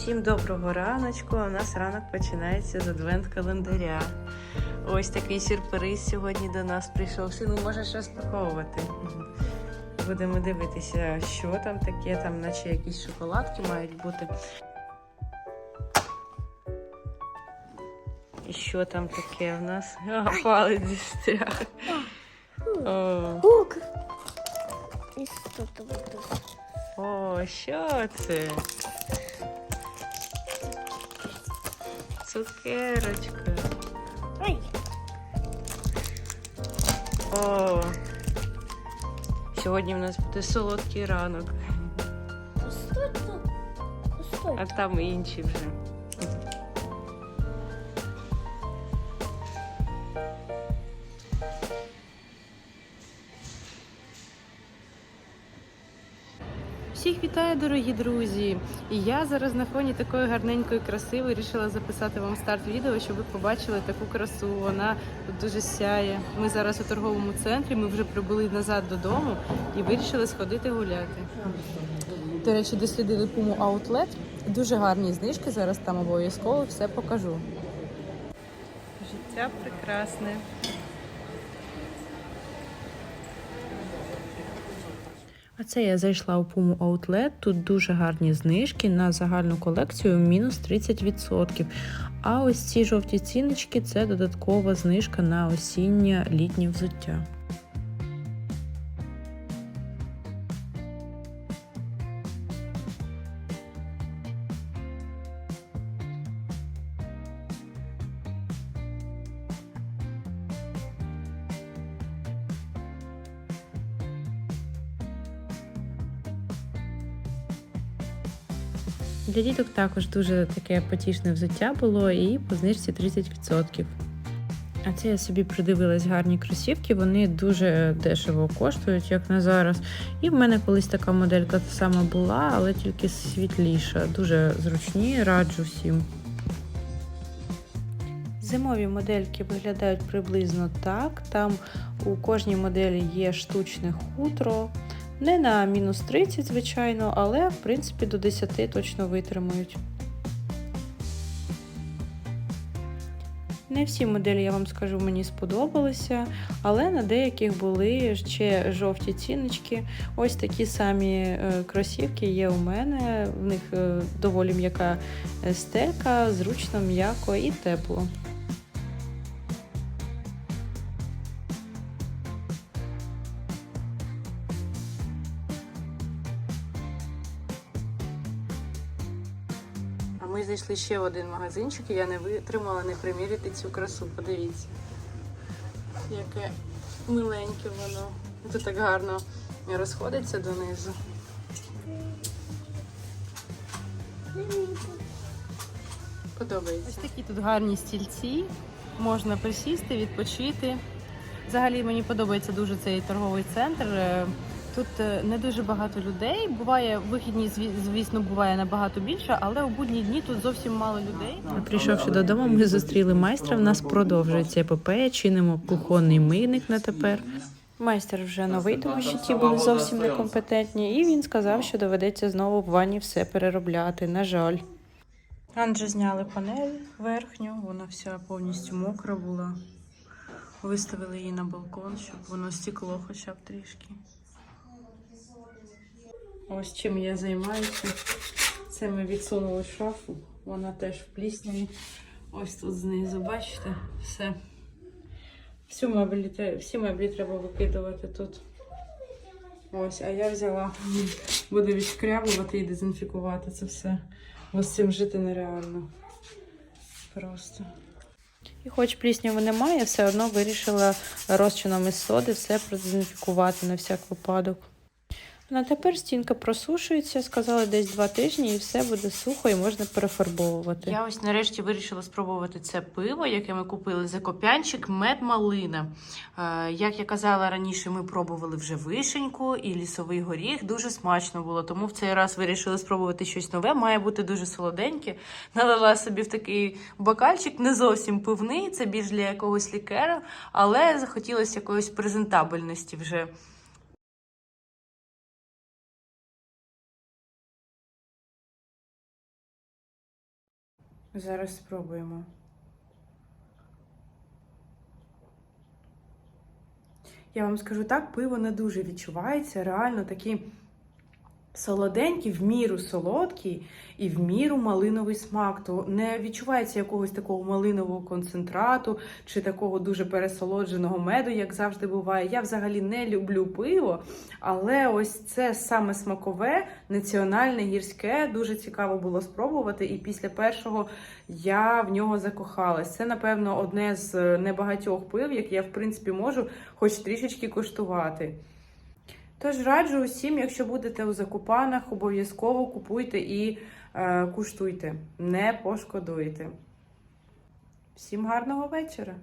Всім доброго раночку. У нас ранок починається з адвент-календаря. Ось такий сюрприз сьогодні до нас прийшов. Сину, можеш розпаковувати. Будемо дивитися, що там таке, там наче якісь шоколадки мають бути. І що там таке в нас? А, палець там? О, що це? Цукерочка. Ой, О. Сьогодні в нас буде солодкий ранок, а що тут? А що а це? там інші вже. Всіх вітаю, дорогі друзі! І я зараз на фоні такої гарненької краси вирішила записати вам старт відео, щоб ви побачили таку красу. Вона тут дуже сяє. Ми зараз у торговому центрі. Ми вже прибули назад додому і вирішили сходити гуляти. До речі, дослідили Puma Outlet. Дуже гарні знижки. Зараз там обов'язково все покажу. Життя прекрасне. А це я зайшла у Puma Outlet. Тут дуже гарні знижки на загальну колекцію мінус 30%. А ось ці жовті ціночки це додаткова знижка на осіннє літнє взуття. Для діток також дуже таке потішне взуття було і по знижці 30%. А це я собі придивилась гарні кросівки, вони дуже дешево коштують, як на зараз. І в мене колись така моделька та сама була, але тільки світліша. Дуже зручні, раджу всім. Зимові модельки виглядають приблизно так. Там у кожній моделі є штучне хутро. Не на мінус 30, звичайно, але в принципі до 10 точно витримують. Не всі моделі, я вам скажу, мені сподобалися, але на деяких були ще жовті ціночки. Ось такі самі е, кросівки є у мене. В них е, доволі м'яка стелька, зручно, м'яко і тепло. Ми зайшли ще один магазинчик, і я не витримала не приміряти цю красу. Подивіться, яке миленьке воно. Тут так гарно розходиться донизу. Подобається. Ось такі тут гарні стільці. Можна присісти, відпочити. Взагалі мені подобається дуже цей торговий центр. Тут е, не дуже багато людей. Буває вихідні, звісно, буває набагато більше, але у будні дні тут зовсім мало людей. Прийшовши додому, ми зустріли майстра. В нас продовжується епопея, чинимо кухонний мийник на тепер. Майстер вже новий, тому що ті були зовсім некомпетентні, і він сказав, що доведеться знову в ванні все переробляти. На жаль. Анже зняли панель верхню, вона вся повністю мокра була. Виставили її на балкон, щоб воно стекло хоча б трішки. Ось чим я займаюся. Це ми відсунули шафу, вона теж в плісняві. Ось тут знизу, бачите, все. Всю меблі, всі меблі треба викидувати тут. Ось, а я взяла, буду відшкрябувати і дезінфікувати це все. З цим жити нереально. Просто. І хоч плісняви немає, все одно вирішила розчином із соди все продезінфікувати на всяк випадок. На тепер стінка просушується, сказали десь два тижні, і все буде сухо і можна перефарбовувати. Я ось нарешті вирішила спробувати це пиво, яке ми купили за копянчик мед малина. Е, як я казала раніше, ми пробували вже вишеньку і лісовий горіх. Дуже смачно було. Тому в цей раз вирішили спробувати щось нове. Має бути дуже солоденьке. Налила собі в такий бокальчик, не зовсім пивний, це більш для якогось лікера, але захотілося якоїсь презентабельності вже. Зараз спробуємо. Я вам скажу так, пиво не дуже відчувається. Реально такі солоденькі, в міру солодкий і в міру малиновий смак. То не відчувається якогось такого малинового концентрату чи такого дуже пересолодженого меду, як завжди буває. Я взагалі не люблю пиво, але ось це саме смакове, національне гірське. Дуже цікаво було спробувати. І після першого я в нього закохалась. Це, напевно, одне з небагатьох пив, які я, в принципі, можу хоч трішечки коштувати. Тож раджу усім, якщо будете у закупанах, обов'язково купуйте і е, куштуйте. Не пошкодуйте. Всім гарного вечора!